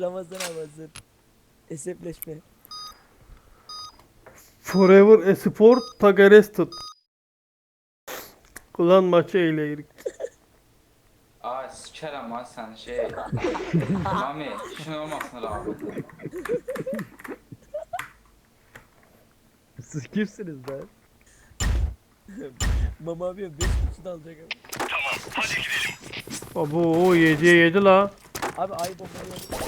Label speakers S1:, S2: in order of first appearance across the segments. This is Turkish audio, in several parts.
S1: Ramazan abi hazır. Esefleşme.
S2: Forever Esport Tagarested. Ulan maçı eğleyirik.
S3: Aa sikerim ha sen şey. Mami işin olmasın rahmetli.
S4: Siz kimsiniz lan?
S1: Mama abi 5 kutu da alacak abi.
S2: Abo o 7'ye 7 la.
S1: Abi ay bombayı yok.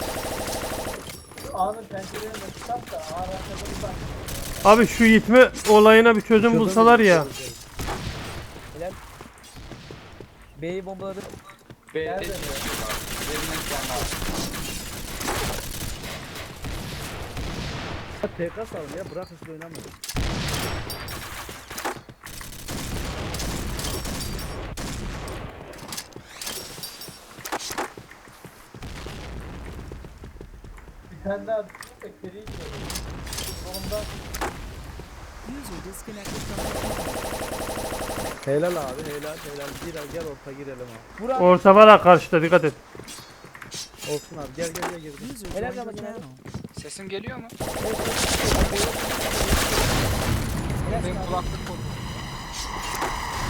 S1: Ağanın pencerelerini tutak da ağır arkadan bak.
S2: Abi şu gitme olayına bir çözüm bulsalar ya.
S1: Helal. B'yi bombaladı.
S3: B'de
S1: Nerede?
S3: var.
S4: TK salın ya bırak hızlı oynamayın.
S1: Tane daha seri Ondan
S5: User disconnected from the.
S4: Helal abi helal helal. Gir gel orta girelim abi.
S1: Burak.
S2: Orta var ha karşıda dikkat et.
S4: Olsun abi gel gel gel gir.
S5: User
S1: Helal
S5: joined your
S1: Ramazan abi.
S5: channel.
S6: Sesim geliyor mu? Benim
S1: abi.
S6: kulaklık bozuldu.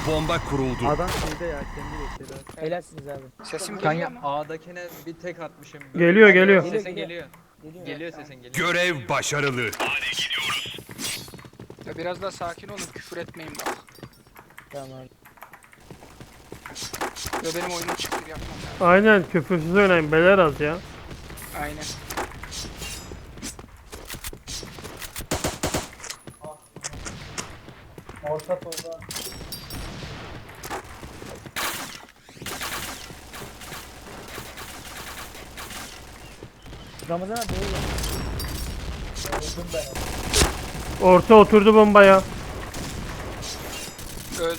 S7: Bomba kuruldu.
S4: Adam şeyde ya kendi bekliyor.
S1: Helalsiniz abi.
S6: Sesim geliyor
S8: Kanka
S6: mu?
S8: A'dakine bir tek atmışım.
S2: Geliyor geliyor.
S1: Geliyor,
S8: Sesin
S1: geliyor.
S8: Geliyor.
S1: Geliyor.
S8: Sesin geliyor.
S7: Görev başarılı.
S6: Ya biraz daha sakin olun küfür etmeyin bak.
S1: Tamam.
S6: Ya benim oyunu çıktı yapmam lazım.
S2: Aynen küfürsüz oynayın beler az ya.
S6: Aynen.
S1: Orta solda. Ramazan abi gel. Öldüm ben.
S2: Orta oturdu bombaya.
S6: Öldü.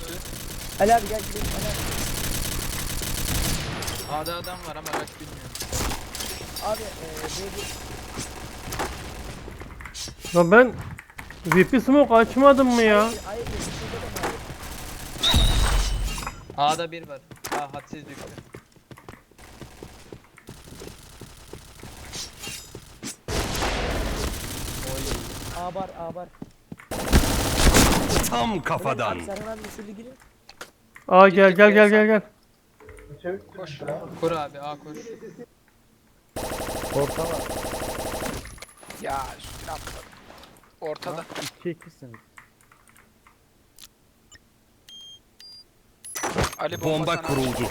S1: Ali abi gel gidelim. Ali abi.
S8: A'da adam var ama kaç bilmiyorum.
S1: Abi eee B'ye
S2: Ya ben VP smoke açmadım mı ya?
S1: Hayır, hayır, şurada da mı abi?
S8: A'da bir var. A hadsiz düştü.
S1: A bar, A bar.
S7: Tam kafadan.
S1: Serhan abi şöyle girin.
S2: Aa gel gel gel gel gel.
S6: Koş.
S8: Kur abi A kur.
S4: Orta var.
S6: Ya üstüne atladım. Ortada.
S4: 2 2'siniz.
S6: Ali bomba,
S7: Bomba
S6: sana.
S7: kuruldu.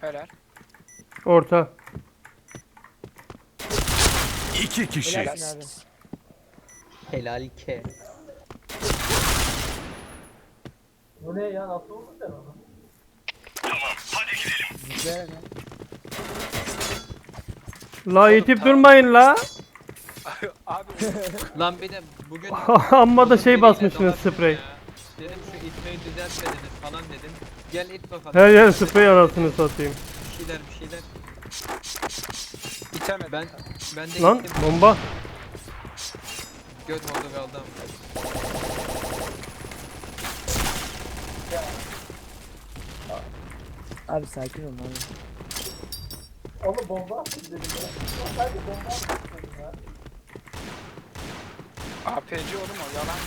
S6: Helal.
S2: Orta.
S7: İki kişi.
S1: Abi.
S8: Helal ke.
S1: Bu ne ya? Nasıl oldu sen onu? Güzel mi?
S2: La itip durmayın la.
S6: Abi
S8: Lan bir de bugün...
S2: Amma da şey basmışsınız sprey.
S8: Dedim şu itmeyi düzeltmediniz falan dedim. Gel it bakalım.
S2: Her yer sprey anasını satayım.
S8: Bir şeyler bir şeyler.
S6: Bitemedim.
S8: Ben ben de
S2: Lan
S8: gittim.
S2: bomba.
S8: Göt oldu kaldı ama.
S1: Abi sakin ol abi. Oğlum bomba attın dedim ya. Sadece bomba attın ya.
S6: APC oğlum o yalan.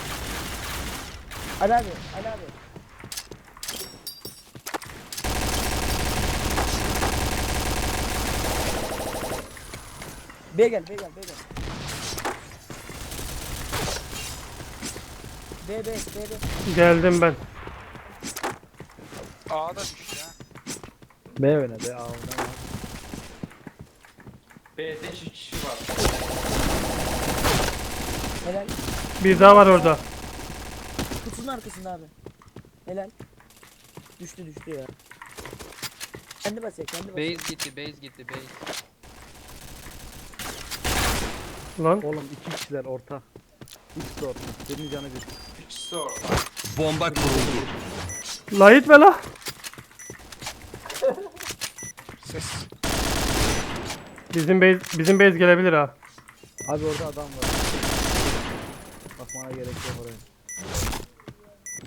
S1: Ali abi, Ali abi. B'ye gel, B'ye gel, B'ye gel. B, B, B, B.
S2: Geldim ben.
S6: A'da düştü ha.
S4: B oynadı A oynadı.
S3: B'de iki kişi var.
S1: Helal.
S2: Bir daha var orada.
S1: Kutunun arkasında abi. Helal. Düştü düştü ya. Kendi basıyor, kendi basıyor.
S8: Base gitti base gitti base.
S2: Lan.
S4: Oğlum 2 kişiler orta. İkisi orta. Birinin canı bir.
S3: İkisi orada.
S7: Bomba kuruldu.
S2: La itme la.
S6: Ses.
S2: Bizim base bizim base gelebilir ha.
S4: Abi orada adam var. Bakmana gerek yok oraya.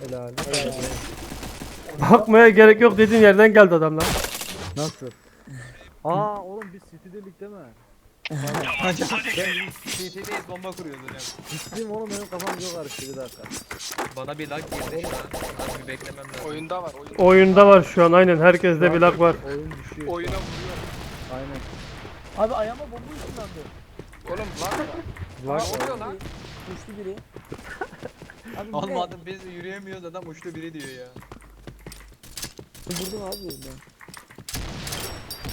S4: Helal.
S2: Bakmaya gerek yok dediğin yerden geldi adam lan.
S4: Nasıl? Aa oğlum biz City'delik değil mi?
S8: Ben CT'deyiz bomba kuruyoruz hocam.
S4: Ciddiyim oğlum benim kafam yok karıştı bir dakika.
S8: Bana bir lag girdi an. Az bir beklemem lazım.
S6: Oyunda var oyunda.
S2: Oyunda var şu an aynen herkeste bir lag var.
S4: Oyun düşüyor.
S6: Oyuna vuruyor.
S4: Aynen.
S1: Abi ayağıma bomba ışınlandı.
S6: Oğlum var mı?
S4: Var.
S6: Oluyor lan?
S1: Uçtu biri. Abi?
S8: Olmadı biz yürüyemiyoruz adam uçtu biri diyor ya.
S1: Vurdum abi ben.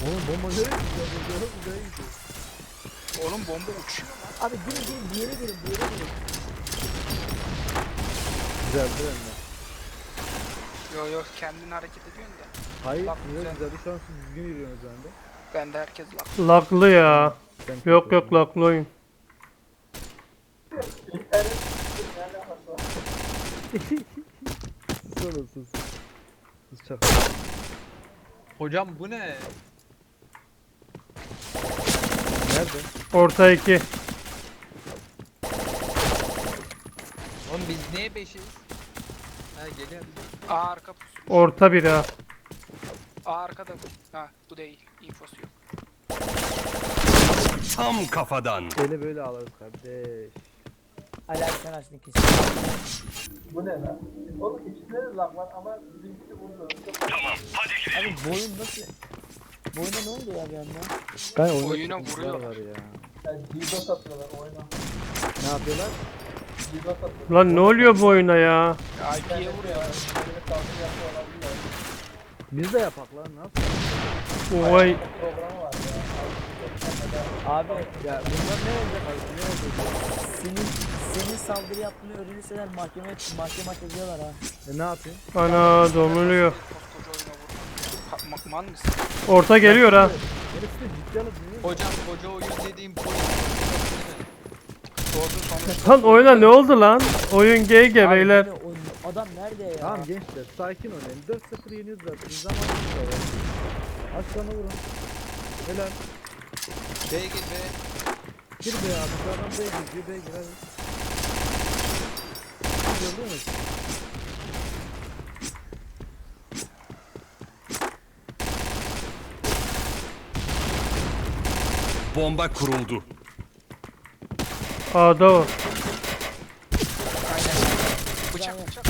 S4: Oğlum bomba nereye gidiyor? Bomba nereye gidiyor?
S6: Oğlum bomba uçuyor lan.
S1: Abi girin girin bir yere girin bir yere girin.
S4: Güzeldi hem de.
S6: Yo yo kendin hareket ediyorsun da.
S4: Hayır
S6: Bak,
S4: güzel
S6: güzel.
S4: güzeldi şu an siz düzgün yürüyorsunuz bende.
S6: Ben de herkes laf.
S2: Laglı ya.
S4: Sen
S2: Yok yok laglı oyun.
S4: Sus oğlum sus. Sus.
S8: Hocam bu ne?
S4: Nerede?
S2: Orta 2.
S8: Oğlum biz niye beşiz? Ha geliyor.
S6: A arka pusu.
S2: Orta 1 ha.
S6: A arkada bu. Ha bu değil. İnfosu yok.
S7: Tam kafadan.
S4: Eli böyle alırız kardeş.
S1: Ali abi sen açtın kesin. Abi bu oyun nasıl? Bu oyuna ne oldu ya bir anda?
S4: Ben oyuna,
S6: Oyuna
S4: sıkıntılar
S6: vuruyorlar.
S4: var ya. Ne yapıyorlar?
S2: Lan ne oluyor bu oyuna ya?
S6: IP'ye vuruyor.
S4: Biz de yapak lan ne yapalım?
S2: Vay.
S1: Abi
S4: Ya bunlar ne olacak abi? Ne olacak?
S1: senin senin saldırı yaptığını öğrenirseler mahkeme mahkeme ediyorlar ha.
S4: E ne yapayım?
S2: Ana domuluyor.
S6: Koskoca oyuna vurma. Ha, ma- Man mısın?
S2: Orta geliyor ha.
S4: Herif de ciddi alıp dinliyor.
S8: Hocam koca oyun dediğim point.
S6: Doğru sonuçta.
S2: Lan oyuna ne oldu lan? Oyun GG beyler.
S1: Oyun- Adam nerede ya?
S4: Tamam gençler sakin oynayın. 4-0 yeniyoruz zaten. Da var. Aç sana vurun. Helal.
S8: B gir B.
S4: Gir be abi. Bu adam B'ye. B'ye gir hadi. Gördün mü?
S7: Bomba kuruldu.
S2: A'da o.
S6: Bıçak bıçak.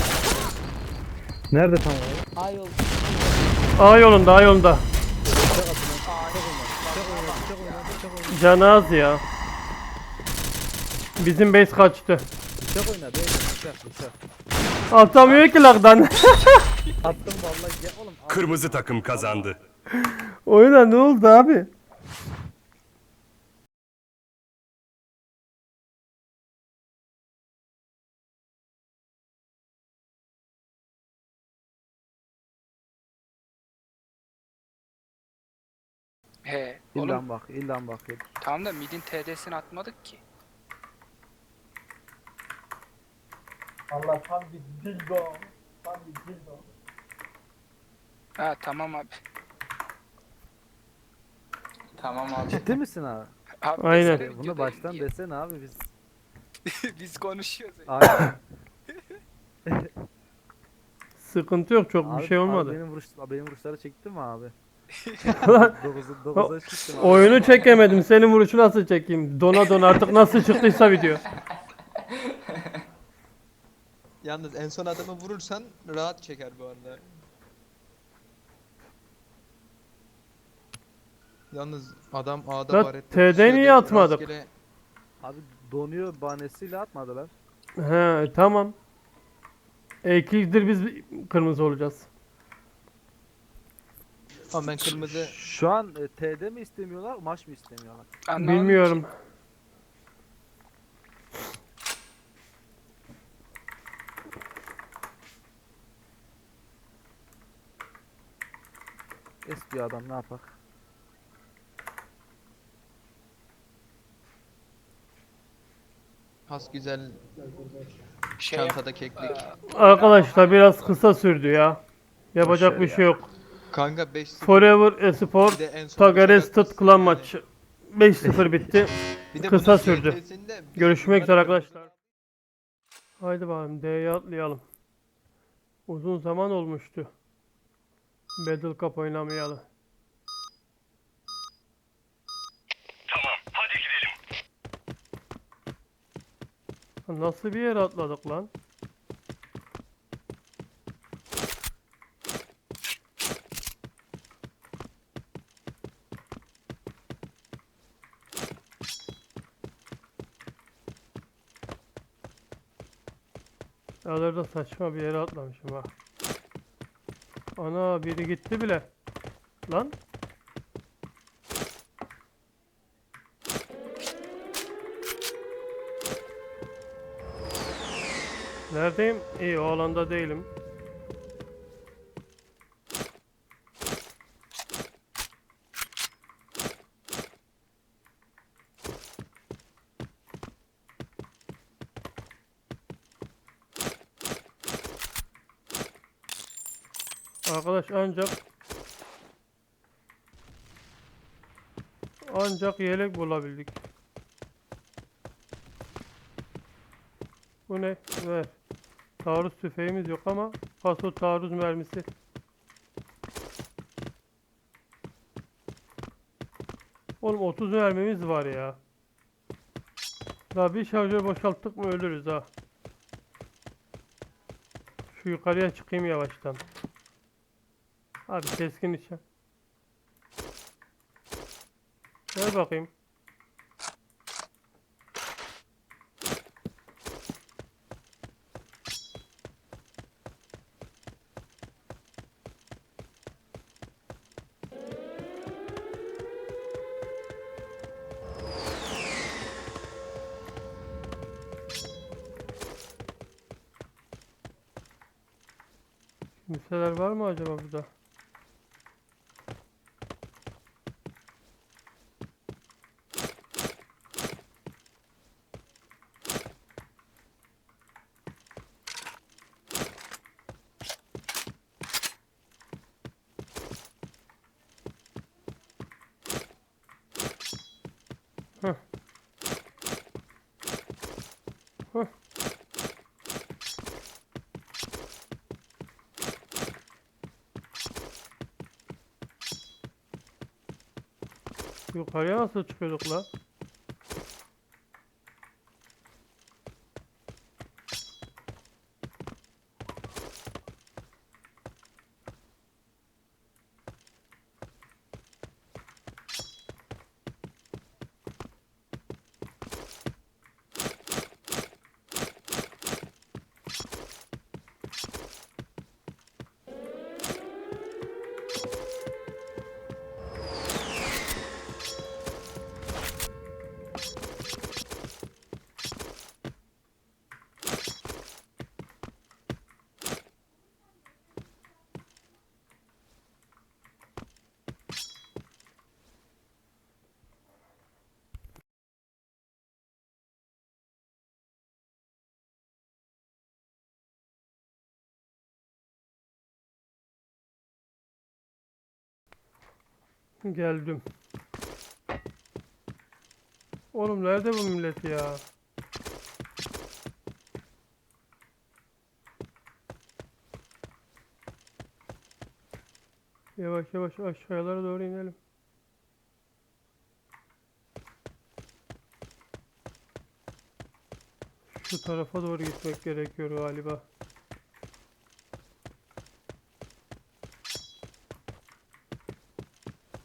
S4: Nerede tam olarak?
S1: Ay oldu.
S2: A yolunda A yolunda. Canı az ya. Bizim base kaçtı.
S4: Bıçak oyna. Bıçak. Bıçak.
S2: Atamıyor ki lagdan.
S4: Attım vallahi. Gel oğlum.
S7: Kırmızı takım kazandı.
S2: oyuna ne oldu abi?
S6: He. Oğlum
S4: İllan bak. İllan bak.
S6: tamam da midin TD'sini atmadık ki.
S1: Allah tam bir dildo. Tam bir dildo.
S6: Ha tamam abi.
S3: Tamam abi.
S4: Ciddi misin abi?
S6: Abi
S2: Aynen.
S6: desene
S4: Bunu
S6: videoda
S4: baştan
S6: diye.
S4: desene abi biz.
S6: Biz konuşuyoruz.
S4: Aynen.
S2: Sıkıntı yok çok
S4: Abi-
S2: bir şey
S4: Abi
S2: olmadı.
S4: benim, vuruş, benim vuruşları çektin mi abi?
S2: Lan
S4: 9'a 9'a çıktım abi.
S2: oyunu çekemedim. Senin vuruşu nasıl çekeyim? Dona dona artık nasıl çıktıysa video.
S8: Yalnız en son adamı vurursan rahat çeker bu arada. Yalnız adam A'da
S2: Lan
S8: baret
S2: TD niye atmadık?
S8: rastgele-
S4: Abi donuyor bahanesiyle atmadılar.
S2: He tamam. E2'dir biz kırmızı olacağız.
S8: Ama ben kırmızı
S4: Şu an e, TD mi istemiyorlar, maç mı istemiyorlar?
S6: Anlamadım
S2: Bilmiyorum.
S6: ki.
S4: İstiyor adam ne yapak?
S8: has güzel
S6: Şey
S8: çantada keklik.
S2: Arkadaşlar biraz kısa sürdü ya. Yapacak bir
S4: ya.
S2: şey yok.
S8: Kanka 5-0.
S2: Forever Espor
S8: Bir de en
S2: Tagares şey
S8: Tut
S2: maçı 5-0 bitti.
S8: Bir de
S2: Kısa sürdü. Görüşmek üzere arkadaşlar. Haydi bakalım D'ye atlayalım. Uzun zaman olmuştu. Battle Cup oynamayalı. Tamam, hadi gidelim. Nasıl bir yere atladık lan? Yağlarda saçma bir yere atlamışım ha. Ana biri gitti bile. Lan. Neredeyim? İyi o alanda değilim. Arkadaş ancak ancak yelek bulabildik. Bu ne? Ver. Taarruz tüfeğimiz yok ama paso taarruz mermisi. Oğlum 30 mermimiz var ya. Daha bir şarjör boşalttık mı ölürüz ha. Şu yukarıya çıkayım yavaştan. Abi keskin içe. Ver bakayım. Kimseler var mı acaba burada? Yukarıya nasıl çıkıyorduk la? Geldim. Oğlum nerede bu millet ya? Yavaş yavaş aşağılara doğru inelim. Şu tarafa doğru gitmek gerekiyor galiba.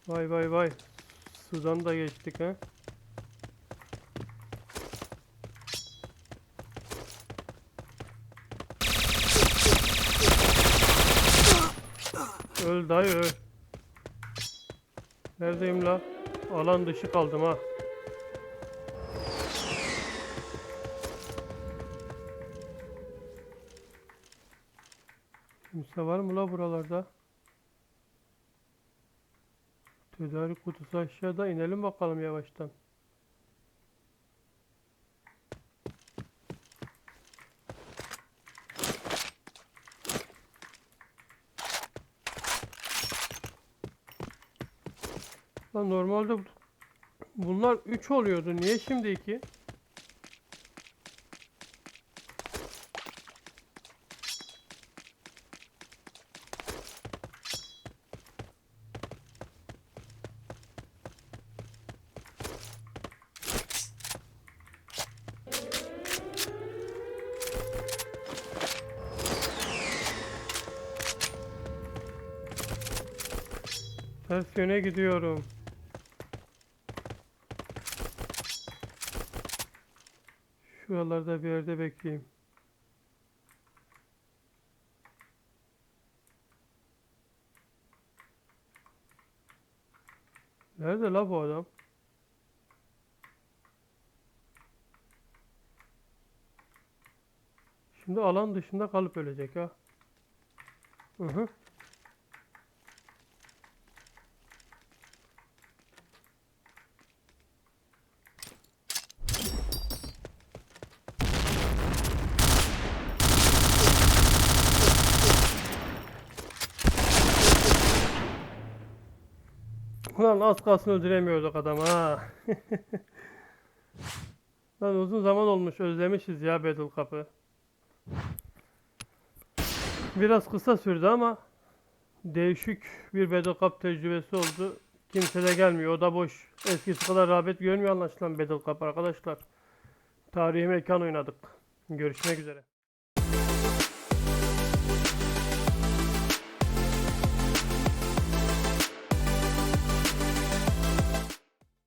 S2: Vay vay vay. Sudan da geçtik ha. Öl dayı öl. Neredeyim la? Alan dışı kaldım ha. Kimse var mı la buralarda? Tedarik kutusu aşağıda inelim bakalım yavaştan. Normalde bu- bunlar 3 oluyordu. Niye şimdi 2? Ters yöne gidiyorum. Şuralarda bir yerde bekleyeyim. Nerede la bu adam? Şimdi alan dışında kalıp ölecek ha. Hı hı. Ulan az kalsın öldüremiyorduk adamı ha. Lan uzun zaman olmuş özlemişiz ya Battle Cup'ı. Biraz kısa sürdü ama değişik bir Battle Cup tecrübesi oldu. Kimse de gelmiyor. O da boş. Eskisi kadar rağbet görmüyor anlaşılan Battle Cup arkadaşlar. Tarihi mekan oynadık. Görüşmek üzere.